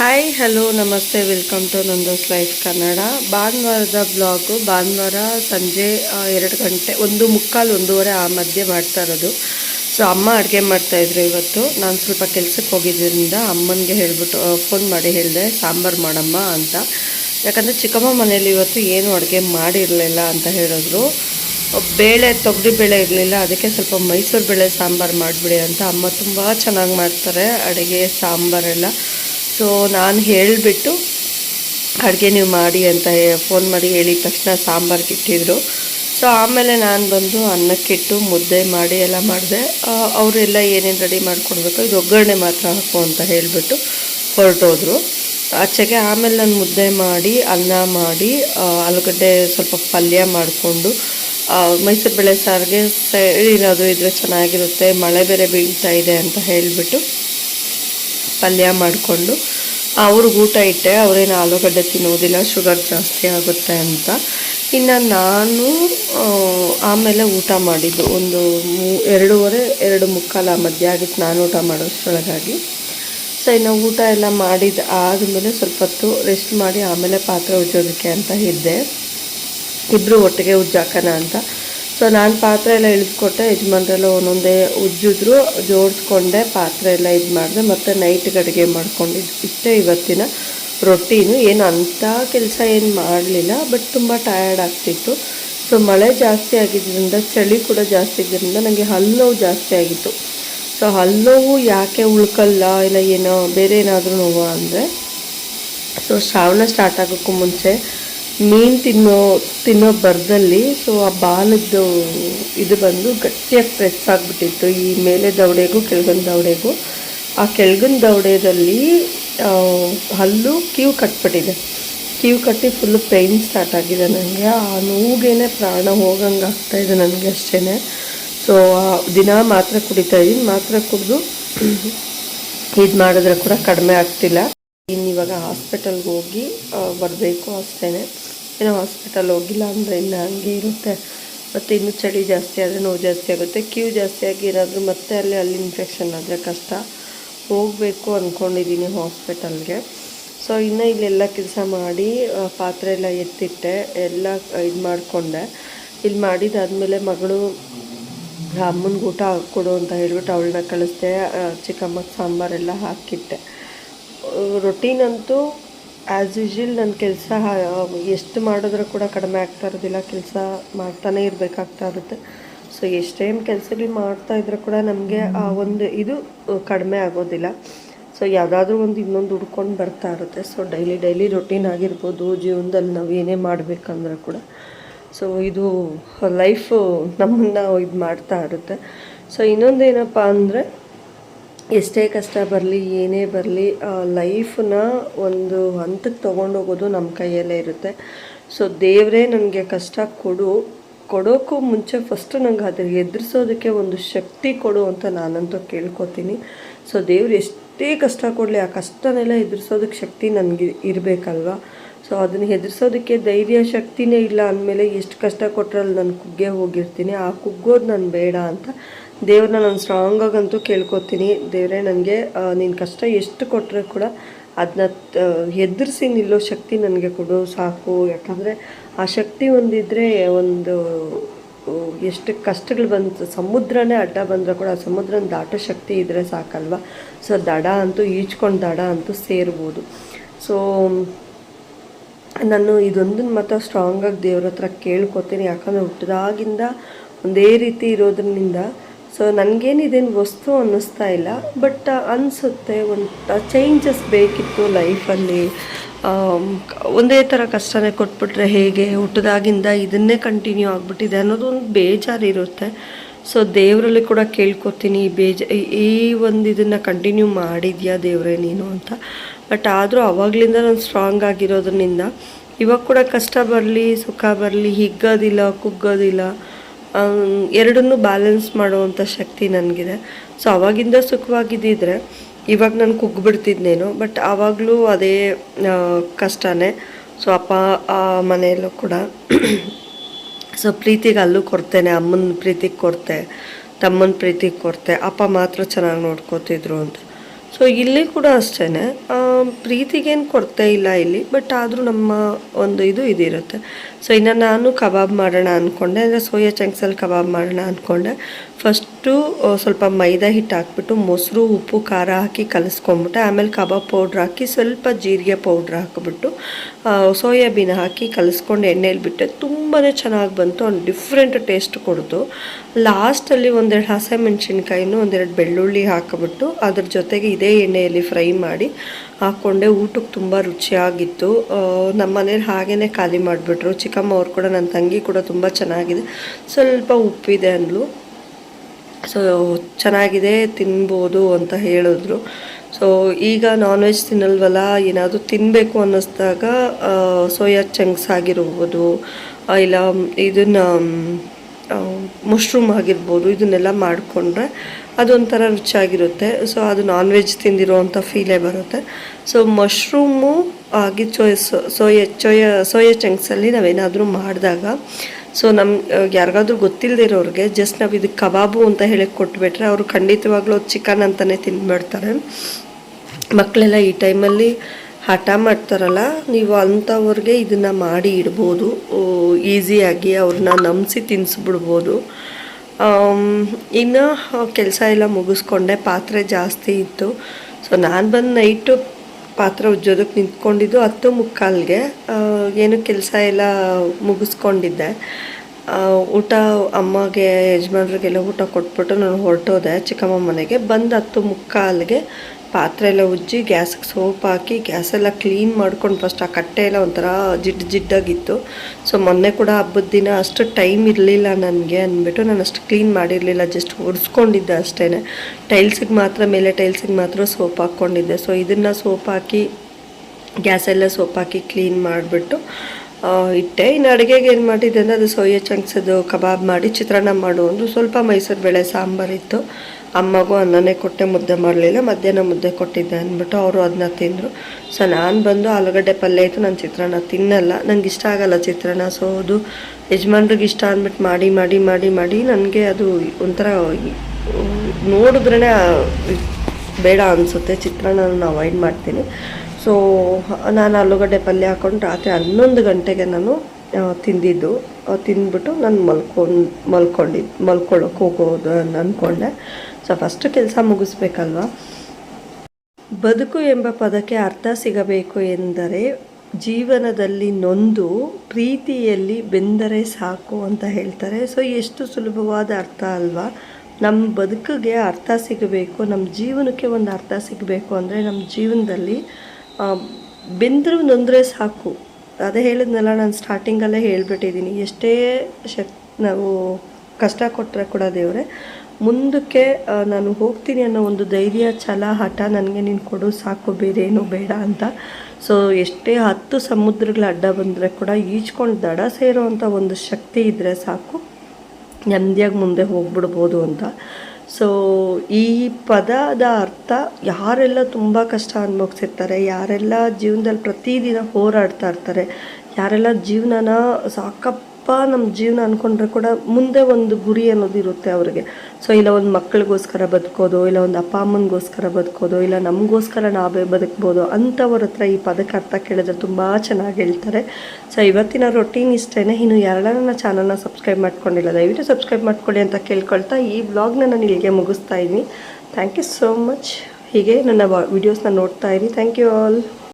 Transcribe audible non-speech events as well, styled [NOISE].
Hi hello namaste welcome to Nando's life Kannada ಭಾನುವಾರದ blog ಭಾನುವಾರ ಸಂಜೆ ಎರಡು ಗಂಟೆ, ಒಂದು ಮುಕ್ಕಾಲು ಒಂದೂವರೆ ಆ ಮಧ್ಯೆ ಮಾಡ್ತಾ ಇರೋದು. ಸೊ ಅಮ್ಮ ಅಡುಗೆ ಮಾಡ್ತಾಯಿದ್ರು ಇವತ್ತು. ನಾನು ಸ್ವಲ್ಪ ಕೆಲಸಕ್ಕೆ ಹೋಗಿದ್ದರಿಂದ ಅಮ್ಮನಿಗೆ ಹೇಳಿಬಿಟ್ಟು ಫೋನ್ ಮಾಡಿ ಹೇಳಿದೆ, ಸಾಂಬಾರು ಮಾಡಮ್ಮ ಅಂತ. ಯಾಕಂದರೆ ಚಿಕ್ಕಮ್ಮ ಮನೇಲಿ ಇವತ್ತು ಏನು ಅಡುಗೆ ಮಾಡಿರಲಿಲ್ಲ ಅಂತ ಹೇಳಿದ್ರು. ಬೇಳೆ, ತೊಗರಿ ಬೇಳೆ ಇರಲಿಲ್ಲ. ಅದಕ್ಕೆ ಸ್ವಲ್ಪ ಮೈಸೂರು ಬೇಳೆ ಸಾಂಬಾರು ಮಾಡಿಬಿಡಿ ಅಂತ. ಅಮ್ಮ ತುಂಬ ಚೆನ್ನಾಗಿ ಮಾಡ್ತಾರೆ ಅಡುಗೆ, ಸಾಂಬಾರೆಲ್ಲ. ಸೊ ನಾನು ಹೇಳಿಬಿಟ್ಟು ಅಡುಗೆ ನೀವು ಮಾಡಿ ಅಂತ ಫೋನ್ ಮಾಡಿ ಹೇಳಿದ ತಕ್ಷಣ ಸಾಂಬಾರ್ಗೆ ಇಟ್ಟಿದ್ರು ಸೊ ಆಮೇಲೆ ನಾನು ಬಂದು ಅನ್ನಕ್ಕಿಟ್ಟು ಮುದ್ದೆ ಮಾಡಿ ಎಲ್ಲ ಮಾಡಿದೆ. ಅವರೆಲ್ಲ ಏನೇನು ರೆಡಿ ಮಾಡಿಕೊಡ್ಬೇಕು ಇದು ಒಗ್ಗರಣೆ ಮಾತ್ರ ಹಾಕು ಅಂತ ಹೇಳಿಬಿಟ್ಟು ಹೊರಟೋದ್ರು. ಆಚೆಗೆ ಆಮೇಲೆ ನಾನು ಮುದ್ದೆ ಮಾಡಿ, ಅನ್ನ ಮಾಡಿ ಆಲೂಗಡ್ಡೆ ಸ್ವಲ್ಪ ಪಲ್ಯ ಮಾಡಿಕೊಂಡು ಮೈಸೂರು ಬೇಳೆ ಸಾರಿಗೆ ಇರೋದು ಇದ್ರೆ ಚೆನ್ನಾಗಿರುತ್ತೆ, ಮಳೆ ಬೇರೆ ಬೀಳ್ತಾ ಇದೆ ಅಂತ ಹೇಳಿಬಿಟ್ಟು ಪಲ್ಯ ಮಾಡಿಕೊಂಡು ಅವ್ರಿಗೆ ಊಟ ಇಟ್ಟೆ, ಅವರೇನು ಆಲೂಗಡ್ಡೆ ತಿನ್ನೋದಿಲ್ಲ, ಶುಗರ್ ಜಾಸ್ತಿ ಆಗುತ್ತೆ ಅಂತ. ಇನ್ನು ನಾನು ಆಮೇಲೆ ಊಟ ಮಾಡಿದ್ದು. ಒಂದು ಮೂ, ಎರಡೂವರೆ, ಎರಡು ಮುಕ್ಕಾಲು ಮಧ್ಯ ಆಗಿತ್ತು ನಾನು ಊಟ ಮಾಡೋಷ್ಟರೊಳಗಾಗಿ. ಸೊ ಇನ್ನು ಊಟ ಎಲ್ಲ ಮಾಡಿದ ಆದಮೇಲೆ ಸ್ವಲ್ಪ ಹೊತ್ತು ರೆಸ್ಟ್ ಮಾಡಿ ಆಮೇಲೆ ಪಾತ್ರೆ ಉಜ್ಜೋದಕ್ಕೆ ಅಂತ ಇದ್ದೆ. ಇಬ್ಬರು ಒಟ್ಟಿಗೆ ಉಜ್ಜಾಕನ ಅಂತ. ಸೊ ನಾನು ಪಾತ್ರೆ ಎಲ್ಲ ಇಳಿಸ್ಕೊಟ್ಟೆ, ಯಜಮಾನ್ರೆಲ್ಲ ಒಂದೊಂದೇ ಉಜ್ಜಿದ್ರು, ಜೋಡಿಸ್ಕೊಂಡೆ, ಪಾತ್ರೆ ಎಲ್ಲ ಇದು ಮಾಡಿದೆ, ಮತ್ತು ನೈಟ್ಗೆ ಅಡುಗೆ ಮಾಡ್ಕೊಂಡಿದ್ದು ಇಷ್ಟೇ ಇವತ್ತಿನ ರೊಟ್ಟೀನು ಏನು ಅಂಥ ಕೆಲಸ ಏನು ಮಾಡಲಿಲ್ಲ ಬಟ್ ತುಂಬ ಟಯರ್ಡ್ ಆಗ್ತಿತ್ತು. ಸೊ ಮಳೆ ಜಾಸ್ತಿ ಆಗಿದ್ದರಿಂದ ಚಳಿ ಕೂಡ ಜಾಸ್ತಿ ಇದ್ದರಿಂದ ನನಗೆ ಹಲ್ಲು ನೋವು ಜಾಸ್ತಿ ಆಗಿತ್ತು. ಸೊ ಹಲ್ಲು ಯಾಕೆ ಉಳ್ಕಲ್ಲ, ಇಲ್ಲ ಏನೋ, ಬೇರೆ ಏನಾದರೂ ನೋವು ಅಂದರೆ ಸೊ ಶ್ರಾವಣ ಸ್ಟಾರ್ಟ್ ಆಗೋಕ್ಕೂ ಮುಂಚೆ ಮೀನು ತಿನ್ನೋ ತಿನ್ನೋ ಬರದಲ್ಲಿ ಸೊ ಆ ಬಾಲದ್ದು ಇದು ಬಂದು ಗಟ್ಟಿಯಾಗಿ ಪ್ರೆಸ್ ಆಗಿಬಿಟ್ಟಿತ್ತು. ಈ ಮೇಲೆ ದವಡೆಗೂ ಕೆಳಗಿನ ದವಡೆಗೂ ಆ ಕೆಳಗಿನ ದವಡೆಯಲ್ಲಿ ಹಲ್ಲು ಕ್ಯೂ ಕಟ್ಬಿಟ್ಟಿದೆ. ಕ್ಯೂ ಕಟ್ಟಿ ಫುಲ್ಲು ಪೇಯ್ನ್ ಸ್ಟಾರ್ಟ್ ಆಗಿದೆ ನನಗೆ ಆ ನೋವಿಗೇನೆ ಪ್ರಾಣ ಹೋಗಂಗೆ ಆಗ್ತಾಯಿದೆ ನನಗೆ ಅಷ್ಟೇ ಸೊ ದಿನ ಮಾತ್ರೆ ಕುಡಿತಾ ಇದ್ದೀನಿ ಮಾತ್ರ ಕುಡಿದು ಇದು ಮಾಡಿದ್ರೆ ಕೂಡ ಕಡಿಮೆ ಆಗ್ತಿಲ್ಲ. ಇನ್ನು ಇವಾಗ ಹಾಸ್ಪಿಟಲ್ಗೆ ಹೋಗಿ ಬರಬೇಕು ಅಷ್ಟೇ ಏನೋ ಹಾಸ್ಪಿಟಲ್ ಹೋಗಿಲ್ಲ ಅಂದರೆ ಇನ್ನು ಹಂಗೆ ಇರುತ್ತೆ. ಮತ್ತು ಇನ್ನೂ ಚಳಿ ಜಾಸ್ತಿ ಆದರೆ ನೋವು ಜಾಸ್ತಿ ಆಗುತ್ತೆ. ಕ್ಯೂ ಜಾಸ್ತಿ ಆಗಿ ಏನಾದರೂ ಮತ್ತೆ ಅಲ್ಲಿ ಅಲ್ಲಿ ಇನ್ಫೆಕ್ಷನ್ ಆದರೆ ಕಷ್ಟ. ಹೋಗಬೇಕು ಅಂದ್ಕೊಂಡಿದ್ದೀನಿ ಹಾಸ್ಪಿಟಲ್ಗೆ ಸೊ ಇನ್ನು ಇಲ್ಲೆಲ್ಲ ಕೆಲಸ ಮಾಡಿ ಪಾತ್ರೆ ಎಲ್ಲ ಎತ್ತಿಟ್ಟೆ, ಎಲ್ಲ ಇದು ಮಾಡಿಕೊಂಡೆ. ಇಲ್ಲಿ ಮಾಡಿದಾದ್ಮೇಲೆ ಮಗಳು ಅಮ್ಮನಿಗೆ ಊಟ ಕೊಡು ಅಂತ ಹೇಳ್ಬಿಟ್ಟು ಅವಳನ್ನ ಕಳಿಸ್ದೆ. ಚಿಕ್ಕಮ್ಮಕ್ಕೆ ಸಾಂಬಾರೆಲ್ಲ ಹಾಕಿಟ್ಟೆ. ರೊಟೀನ್ ಅಂತೂ ಆ್ಯಸ್ ಯೂಶ್ವಲ್ ನನ್ನ ಕೆಲಸ ಎಷ್ಟು ಮಾಡಿದ್ರೂ ಕೂಡ ಕಡಿಮೆ ಆಗ್ತಾ ಇರೋದಿಲ್ಲ. ಕೆಲಸ ಮಾಡ್ತಾನೇ ಇರಬೇಕಾಗ್ತಾ ಇರುತ್ತೆ. ಸೊ ಎಷ್ಟೇ ಕೆಲಸಗಳು ಮಾಡ್ತಾ ಇದ್ರೂ ಕೂಡ ನಮಗೆ, ಆ, ಒಂದು ಇದು ಕಡಿಮೆ ಆಗೋದಿಲ್ಲ. ಸೊ ಯಾವುದಾದ್ರೂ ಒಂದು ಇನ್ನೊಂದು ಹುಡ್ಕೊಂಡು ಬರ್ತಾ ಇರುತ್ತೆ. ಸೊ ಡೈಲಿ ಡೈಲಿ ರೊಟೀನ್ ಆಗಿರ್ಬೋದು, ಜೀವನದಲ್ಲಿ ನಾವು ಏನೇ ಮಾಡಬೇಕಂದ್ರೆ ಕೂಡ. ಸೊ ಇದು ಲೈಫು ನಮ್ಮನ್ನು ಇದು ಮಾಡ್ತಾ ಇರುತ್ತೆ. ಸೊ ಇನ್ನೊಂದೇನಪ್ಪ ಅಂದರೆ ಎಷ್ಟೇ ಕಷ್ಟ ಬರಲಿ, ಏನೇ ಬರಲಿ ಲೈಫನ್ನ ಒಂದು ಹಂತಕ್ಕೆ ತೊಗೊಂಡೋಗೋದು ನಮ್ಮ ಕೈಯಲ್ಲೇ ಇರುತ್ತೆ. ಸೊ ದೇವರೇ ನನಗೆ ಕಷ್ಟ ಕೊಡು. ಕೊಡೋಕ್ಕೂ ಮುಂಚೆ ಫಸ್ಟು ನಂಗೆ ಅದ್ರ ಎದುರಿಸೋದಕ್ಕೆ ಒಂದು ಶಕ್ತಿ ಕೊಡು ಅಂತ ನಾನಂತೂ ಕೇಳ್ಕೊತೀನಿ. ಸೊ ದೇವ್ರು ಎಷ್ಟೇ ಕಷ್ಟ ಕೊಡಲಿ, ಆ ಕಷ್ಟನೆಲ್ಲ ಎದುರಿಸೋದಕ್ಕೆ ಶಕ್ತಿ ನನಗೆ ಇರಬೇಕಲ್ವ? ಸೊ ಅದನ್ನು ಹೆದರ್ಸೋದಕ್ಕೆ ಧೈರ್ಯ, ಶಕ್ತಿನೇ ಇಲ್ಲ ಅಂದಮೇಲೆ ಎಷ್ಟು ಕಷ್ಟ ಕೊಟ್ಟರಲ್ಲಿ ನಾನು ಕುಗ್ಗೆ ಹೋಗಿರ್ತೀನಿ. ಆ ಕುಗ್ಗೋದು ನಾನು ಬೇಡ ಅಂತ ದೇವ್ರನ್ನ ನಾನು ಸ್ಟ್ರಾಂಗಾಗಂತೂ ಕೇಳ್ಕೊತೀನಿ. ದೇವರೇ ನನಗೆ ನಿನ್ನ ಕಷ್ಟ ಎಷ್ಟು ಕೊಟ್ಟರೆ ಕೂಡ ಅದನ್ನ ಹೆದರಿಸಿ ನಿಲ್ಲೋ ಶಕ್ತಿ ನನಗೆ ಕೊಡು, ಸಾಕು. ಯಾಕಂದರೆ ಆ ಶಕ್ತಿ ಒಂದಿದ್ರೆ ಒಂದು ಎಷ್ಟು ಕಷ್ಟಗಳು ಬಂತು ಸಮುದ್ರನೇ ಅಡ್ಡ ಬಂದರೆ ಕೂಡ ಆ ಸಮುದ್ರನ ದಾಟೋ ಶಕ್ತಿ ಇದ್ದರೆ ಸಾಕಲ್ವ? ಸೊ ದಡ ಅಂತೂ ಈಜ್ಕೊಂಡು ದಡ ಅಂತೂ ಸೇರ್ಬೋದು. ಸೊ ನಾನು ಇದೊಂದನ್ನು ಮಾತ್ರ ಸ್ಟ್ರಾಂಗಾಗಿ ದೇವ್ರ ಹತ್ರ ಕೇಳ್ಕೊತೀನಿ, ಯಾಕಂದರೆ ಹುಟ್ಟಿದಾಗಿಂದ ಒಂದೇ ರೀತಿ ಇರೋದ್ರಿಂದ. ಸೊ ನನಗೇನಿದೇನು ವಸ್ತು ಅನ್ನಿಸ್ತಾ ಇಲ್ಲ ಬಟ್ ಅನಿಸುತ್ತೆ ಒಂದು ಚೇಂಜಸ್ ಬೇಕಿತ್ತು ಲೈಫಲ್ಲಿ. ಒಂದೇ ಥರ ಕಷ್ಟನೇ ಕೊಟ್ಬಿಟ್ರೆ ಹೇಗೆ ಹುಟ್ಟಿದಾಗಿಂದ ಇದನ್ನೇ ಕಂಟಿನ್ಯೂ ಆಗಿಬಿಟ್ಟಿದೆ ಅನ್ನೋದು ಒಂದು ಬೇಜಾರಿರುತ್ತೆ ಸೊ ದೇವರಲ್ಲಿ ಕೂಡ ಕೇಳ್ಕೊತೀನಿ ಈ ಬೇಜ, ಈ ಒಂದು ಇದನ್ನು ಕಂಟಿನ್ಯೂ ಮಾಡಿದ್ಯಾ ದೇವರೇ ನೀನು ಅಂತ. ಬಟ್ ಆದರೂ ಅವಾಗಲಿಂದ ನಾನು ಸ್ಟ್ರಾಂಗ್ ಆಗಿರೋದ್ರಿಂದ ಇವಾಗ ಕೂಡ ಕಷ್ಟ ಬರಲಿ, ಸುಖ ಬರಲಿ, ಹಿಗ್ಗೋದಿಲ್ಲ, ಕುಗ್ಗೋದಿಲ್ಲ ಎರಡನ್ನು ಬ್ಯಾಲೆನ್ಸ್ ಮಾಡುವಂಥ ಶಕ್ತಿ ನನಗಿದೆ. ಸೊ ಅವಾಗಿಂದ ಸುಖವಾಗಿದ್ದಿದ್ರೆ ಇವಾಗ ನಾನು ಕುಗ್ಬಿಡ್ತಿದ್ನೇನೋ ಬಟ್ ಆವಾಗಲೂ ಅದೇ ಕಷ್ಟನೇ. ಸೊ ಅಪ್ಪ, ಆ, ಮನೆಯಲ್ಲೂ ಕೂಡ [CLEARS THROAT] ಸೊ ಪ್ರೀತಿಗೆ ಅಲ್ಲೂ ಕೊಡ್ತೇನೆ, ಅಮ್ಮನ ಪ್ರೀತಿಗೆ ಕೊಡ್ತೆ, ತಮ್ಮನ ಪ್ರೀತಿಗೆ ಕೊಡ್ತೆ, ಅಪ್ಪ ಮಾತ್ರ ಚೆನ್ನಾಗಿ ನೋಡ್ಕೋತಿದ್ರು ಅಂತ. ಸೊ ಇಲ್ಲಿ ಕೂಡ ಅಷ್ಟೇ ಪ್ರೀತಿಗೇನು ಕೊರತೆ ಇಲ್ಲ ಇಲ್ಲಿ ಬಟ್ ಆದರೂ ನಮ್ಮ ಒಂದು ಇದು ಇದಿರುತ್ತೆ. ಸೊ ಇನ್ನು ನಾನು ಕಬಾಬ್ ಮಾಡೋಣ ಅಂದ್ಕೊಂಡೆ ಅಂದರೆ ಸೋಯಾ ಚಂಕ್ಸಲ್ಲಿ ಕಬಾಬ್ ಮಾಡೋಣ ಅಂದ್ಕೊಂಡೆ ಫಸ್ಟು ಸ್ವಲ್ಪ ಮೈದಾ ಹಿಟ್ಟು ಹಾಕ್ಬಿಟ್ಟು ಮೊಸರು, ಉಪ್ಪು, ಖಾರ ಹಾಕಿ ಕಲಿಸ್ಕೊಂಬಿಟ್ಟೆ, ಆಮೇಲೆ ಕಬಾಬ್ ಪೌಡ್ರ್ ಹಾಕಿ ಸ್ವಲ್ಪ ಜೀರಿಗೆ ಪೌಡ್ರ್ ಹಾಕಿಬಿಟ್ಟು ಸೋಯಾಬೀನ್ ಹಾಕಿ ಕಲಿಸ್ಕೊಂಡು ಎಣ್ಣೆಲಿ ಬಿಟ್ಟೆ ತುಂಬಾ ಚೆನ್ನಾಗಿ ಬಂತು, ಒಂದು ಡಿಫ್ರೆಂಟ್ ಟೇಸ್ಟ್ ಕೊಡ್ತು. ಲಾಸ್ಟಲ್ಲಿ ಒಂದೆರಡು ಹಸಿಮೆಣ್ಸಿನ್ಕಾಯಿನೂ, ಒಂದೆರಡು ಬೆಳ್ಳುಳ್ಳಿ ಹಾಕಿಬಿಟ್ಟು, ಅದ್ರ ಜೊತೆಗೆ ಇದೇ, ಎಣ್ಣೆಯಲ್ಲಿ ಫ್ರೈ ಮಾಡಿ ಹಾಕ್ಕೊಂಡೆ. ಊಟಕ್ಕೆ ತುಂಬ ರುಚಿಯಾಗಿತ್ತು. ನಮ್ಮ ಮನೇಲಿ ಹಾಗೇ ಖಾಲಿ ಮಾಡಿಬಿಟ್ರು. ಚಿಕ್ಕಮ್ಮ ಅವ್ರು ಕೂಡ ನನ್ನ ತಂಗಿ ಕೂಡ ತುಂಬ ಚೆನ್ನಾಗಿದೆ. ಸ್ವಲ್ಪ ಉಪ್ಪಿದೆ ಅಂದ್ಲು. ಸೊ, ಚೆನ್ನಾಗಿದೆ, ತಿನ್ಬೋದು ಅಂತ ಹೇಳಿದ್ರು. ಸೊ, ಈಗ ನಾನ್ ವೆಜ್ ತಿನ್ನಲ್ವಲ್ಲ, ಏನಾದರೂ ತಿನ್ನಬೇಕು ಅನ್ನಿಸ್ದಾಗ ಸೋಯಾ ಚಂಕ್ಸ್ ಆಗಿರ್ಬೋದು ಇಲ್ಲ, ಇದನ್ನು ಮಶ್ರೂಮ್ ಆಗಿರ್ಬೋದು, ಇದನ್ನೆಲ್ಲ ಮಾಡಿಕೊಂಡ್ರೆ ಅದೊಂಥರ ರುಚಿಯಾಗಿರುತ್ತೆ. ಸೊ ಅದು ನಾನ್ ವೆಜ್ ತಿಂದಿರೋವಂಥ ಫೀಲೇ ಬರುತ್ತೆ. ಸೊ ಮಶ್ರೂಮು ಆಗಿ ಚೋಯ ಸೋಯಾ ಚೋಯ ಸೋಯಾ ಚಂಕ್ಸಲ್ಲಿ ನಾವೇನಾದರೂ ಮಾಡಿದಾಗ ಸೊ ನಮ್ಮ ಯಾರಿಗಾದ್ರೂ ಗೊತ್ತಿಲ್ಲದೆ ಇರೋರಿಗೆ ಜಸ್ಟ್ ನಾವು ಇದು ಕಬಾಬು ಅಂತ ಹೇಳಿ ಕೊಟ್ಬಿಟ್ರೆ ಅವರು ಖಂಡಿತವಾಗ್ಲೂ ಚಿಕನ್ ಅಂತಲೇ ತಿಂದ್ಬಿಡ್ತಾರೆ. ಮಕ್ಕಳೆಲ್ಲ ಈ ಟೈಮಲ್ಲಿ ಹಠ ಮಾಡ್ತಾರಲ್ಲ, ನೀವು ಅಂಥವ್ರಿಗೆ ಇದನ್ನು ಮಾಡಿ ಇಡ್ಬೋದು. ಈಸಿಯಾಗಿ ಅವ್ರನ್ನ ನಂಬಿಸಿ ತಿನ್ನಿಸ್ಬಿಡ್ಬೋದು ಇನ್ನು ಕೆಲಸ ಎಲ್ಲ ಮುಗಿಸ್ಕೊಂಡೆ, ಪಾತ್ರೆ ಜಾಸ್ತಿ ಇತ್ತು. ಸೊ ನಾನು ಬಂದು ನೈಟು ಪಾತ್ರೆ ಉಜ್ಜೋದಕ್ಕೆ ನಿಂತ್ಕೊಂಡಿದ್ದು ಹತ್ತು ಮುಕ್ಕಾಲ್ಗೆ. ಏನು ಕೆಲಸ ಎಲ್ಲ ಮುಗಿಸ್ಕೊಂಡಿದ್ದೆ. ಊಟ ಅಮ್ಮಗೆ, ಯಜಮಾನ್ರಿಗೆಲ್ಲ ಊಟ ಕೊಟ್ಬಿಟ್ಟು ನಾನು ಹೊರಟೋದೆ ಚಿಕ್ಕಮ್ಮ ಮನೆಗೆ. ಬಂದು ಹತ್ತು ಮುಕ್ಕಾಲ್ಗೆ ಪಾತ್ರೆ ಎಲ್ಲ ಉಜ್ಜಿ, ಗ್ಯಾಸ್ಗೆ ಸೋಪ್ ಹಾಕಿ ಗ್ಯಾಸೆಲ್ಲ ಕ್ಲೀನ್ ಮಾಡ್ಕೊಂಡು ಫಸ್ಟ್ ಆ ಕಟ್ಟೆ ಎಲ್ಲ ಒಂಥರ ಜಿಡ್ ಜಿಡ್ಡಾಗಿತ್ತು. ಸೊ ಮೊನ್ನೆ ಕೂಡ ಹಬ್ಬದ ದಿನ ಅಷ್ಟು ಟೈಮ್ ಇರಲಿಲ್ಲ ನನಗೆ ಅಂದ್ಬಿಟ್ಟು ನಾನು ಅಷ್ಟು ಕ್ಲೀನ್ ಮಾಡಿರಲಿಲ್ಲ ಜಸ್ಟ್ ಒರೆಸ್ಕೊಂಡಿದ್ದೆ ಅಷ್ಟೇ ಟೈಲ್ಸಿಗೆ ಮಾತ್ರ, ಮೇಲೆ ಟೈಲ್ಸಿಗೆ ಮಾತ್ರ ಸೋಪ್ ಹಾಕ್ಕೊಂಡಿದ್ದೆ. ಸೊ ಇದನ್ನು ಸೋಪ್ ಹಾಕಿ ಗ್ಯಾಸೆಲ್ಲ ಸೋಪ್ ಹಾಕಿ ಕ್ಲೀನ್ ಮಾಡಿಬಿಟ್ಟು ಇಟ್ಟೆ. ಇನ್ನು ಅಡುಗೆಗೆ ಏನು ಮಾಡಿದ್ದೆ ಅಂದರೆ ಅದು ಸೋಯಾ ಚಂಕ್ಸದು ಕಬಾಬ್ ಮಾಡಿ ಚಿತ್ರಾನ್ನ ಮಾಡು ಒಂದು ಸ್ವಲ್ಪ ಮೈಸೂರು ಬೇಳೆ ಸಾಂಬಾರಿತ್ತು ಅಮ್ಮಗೂ ಅನ್ನನೇ ಕೊಟ್ಟೆ ಮುದ್ದೆ ಮಾಡಲಿಲ್ಲ, ಮಧ್ಯಾಹ್ನ ಮುದ್ದೆ ಕೊಟ್ಟಿದ್ದೆ ಅಂದ್ಬಿಟ್ಟು ಅವರು ಅದನ್ನ ತಿಂದರು. ಸೊ ನಾನು ಬಂದು ಆಲೂಗಡ್ಡೆ ಪಲ್ಯ ಇತ್ತು, ನಾನು ಚಿತ್ರಾನ್ನ ತಿನ್ನಲ್ಲ. ನಂಗೆ ಇಷ್ಟ ಆಗಲ್ಲ ಚಿತ್ರಾನ್ನ ಸೊ ಅದು ಯಜಮಾನ್ರಿಗೆ ಇಷ್ಟ ಅಂದ್ಬಿಟ್ಟು ಮಾಡಿ ಮಾಡಿ ಮಾಡಿ ಮಾಡಿ ನನಗೆ ಅದು ಒಂಥರ ನೋಡಿದ್ರೇ ಬೇಡ ಅನಿಸುತ್ತೆ. ಚಿತ್ರಾನ್ನ ನಾನು ಅವಾಯ್ಡ್ ಮಾಡ್ತೀನಿ. ಸೊ ನಾನು ಆಲೂಗಡ್ಡೆ ಪಲ್ಯ ಹಾಕೊಂಡು ರಾತ್ರಿ ಹನ್ನೊಂದು ಗಂಟೆಗೆ ನಾನು ತಿಂದಿದ್ದು. ತಿಂದ್ಬಿಟ್ಟು ನಾನು ಮಲ್ಕೊಂಡು ಮಲ್ಕೊಂಡಿದ್ದು ಮಲ್ಕೊಳ್ಳೋಕೆ ಹೋಗೋದು ಅಂತ ಅಂದ್ಕೊಂಡೆ ಸೊ ಫಸ್ಟ್ ಕೆಲಸ ಮುಗಿಸ್ಬೇಕಲ್ವ? ಬದುಕು ಎಂಬ ಪದಕ್ಕೆ ಅರ್ಥ ಸಿಗಬೇಕು ಎಂದರೆ ಜೀವನದಲ್ಲಿ ನೊಂದು, ಪ್ರೀತಿಯಲ್ಲಿ ಬೆಂದರೆ ಸಾಕು ಅಂತ ಹೇಳ್ತಾರೆ. ಸೊ ಎಷ್ಟು ಸುಲಭವಾದ ಅರ್ಥ ಅಲ್ವಾ? ನಮ್ಮ ಬದುಕಿಗೆ ಅರ್ಥ ಸಿಗಬೇಕು ನಮ್ಮ ಜೀವನಕ್ಕೆ ಒಂದು ಅರ್ಥ ಸಿಗಬೇಕು ಅಂದರೆ ನಮ್ಮ ಜೀವನದಲ್ಲಿ ಬೆಂದರೂ ನೊಂದರೆ ಸಾಕು. ಅದೇ ಹೇಳಿದ್ನಲ್ಲ, ನಾನು ಸ್ಟಾರ್ಟಿಂಗಲ್ಲೇ ಹೇಳಿಬಿಟ್ಟಿದ್ದೀನಿ ಎಷ್ಟೇ ಶಕ್, ನಾವು ಕಷ್ಟ ಕೊಟ್ಟರೆ ಕೂಡ ದೇವರೇ, ಮುಂದಕ್ಕೆ ನಾನು ಹೋಗ್ತೀನಿ ಅನ್ನೋ ಒಂದು ಧೈರ್ಯ, ಛಲ, ಹಠ ನನಗೆ ನೀನು ಕೊಡು, ಸಾಕು ಬೇರೆ ಏನು ಬೇಡ ಅಂತ. ಸೊ ಎಷ್ಟೇ ಹತ್ತು ಸಮುದ್ರಗಳ ಅಡ್ಡ ಬಂದರೆ ಕೂಡ ಈಜ್ಕೊಂಡು ದಡ ಸೇರೋ ಒಂದು ಶಕ್ತಿ ಇದ್ದರೆ ಸಾಕು ನೆಮ್ಮದಿಯಾಗಿ ಮುಂದೆ ಹೋಗ್ಬಿಡ್ಬೋದು ಅಂತ. ಸೊ ಈ ಪದದ ಅರ್ಥ ಯಾರೆಲ್ಲ ತುಂಬ ಕಷ್ಟ ಅನುಭವಿಸಿರ್ತಾರೆ, ಯಾರೆಲ್ಲ ಜೀವನದಲ್ಲಿ ಪ್ರತಿದಿನ ಹೋರಾಡ್ತಾ ಇರ್ತಾರೆ, ಯಾರೆಲ್ಲ ಜೀವನನ ಸಾಕಪ್ಪ ನಮ್ಮ ಜೀವನ ಅಂದ್ಕೊಂಡ್ರೆ ಕೂಡ ಮುಂದೆ ಒಂದು ಗುರಿ ಅನ್ನೋದು ಇರುತ್ತೆ ಅವ್ರಿಗೆ. ಸೊ ಇಲ್ಲ ಒಂದು ಮಕ್ಕಳಿಗೋಸ್ಕರ ಬದುಕೋದು, ಇಲ್ಲ ಒಂದು ಅಪ್ಪ ಅಮ್ಮನಿಗೋಸ್ಕರ ಬದುಕೋದು, ಇಲ್ಲ ನಮಗೋಸ್ಕರ ನಾವೇ ಬದುಕ್ಬೋದು ಅಂಥವ್ರ ಹತ್ರ ಈ ಪದಕ್ಕೆ ಅರ್ಥ ಕೇಳಿದ್ರೆ ತುಂಬ ಚೆನ್ನಾಗಿ ಹೇಳ್ತಾರೆ. ಸೊ ಇವತ್ತಿನ ರೊಟೀನ್ ಇಷ್ಟೇ ಇನ್ನು ಯಾರೆಲ್ಲ ನನ್ನ ಚಾನಲ್ನ ಸಬ್ಸ್ಕ್ರೈಬ್ ಮಾಡ್ಕೊಂಡಿಲ್ಲ, ದಯವಿಟ್ಟು ಸಬ್ಸ್ಕ್ರೈಬ್ ಮಾಡ್ಕೊಳ್ಳಿ ಅಂತ ಕೇಳ್ಕೊಳ್ತಾ ಈ ವ್ಲಾಗ್ನ ನಾನು ಇಲ್ಲಿಗೆ ಮುಗಿಸ್ತಾ ಇದ್ದೀನಿ. ಥ್ಯಾಂಕ್ ಯು ಸೋ ಮಚ್ ಹೀಗೆ ನನ್ನ ವಿಡಿಯೋಸ್ನ ನೋಡ್ತಾ ಇದ್ದೀನಿ ಥ್ಯಾಂಕ್ ಯು ಆಲ್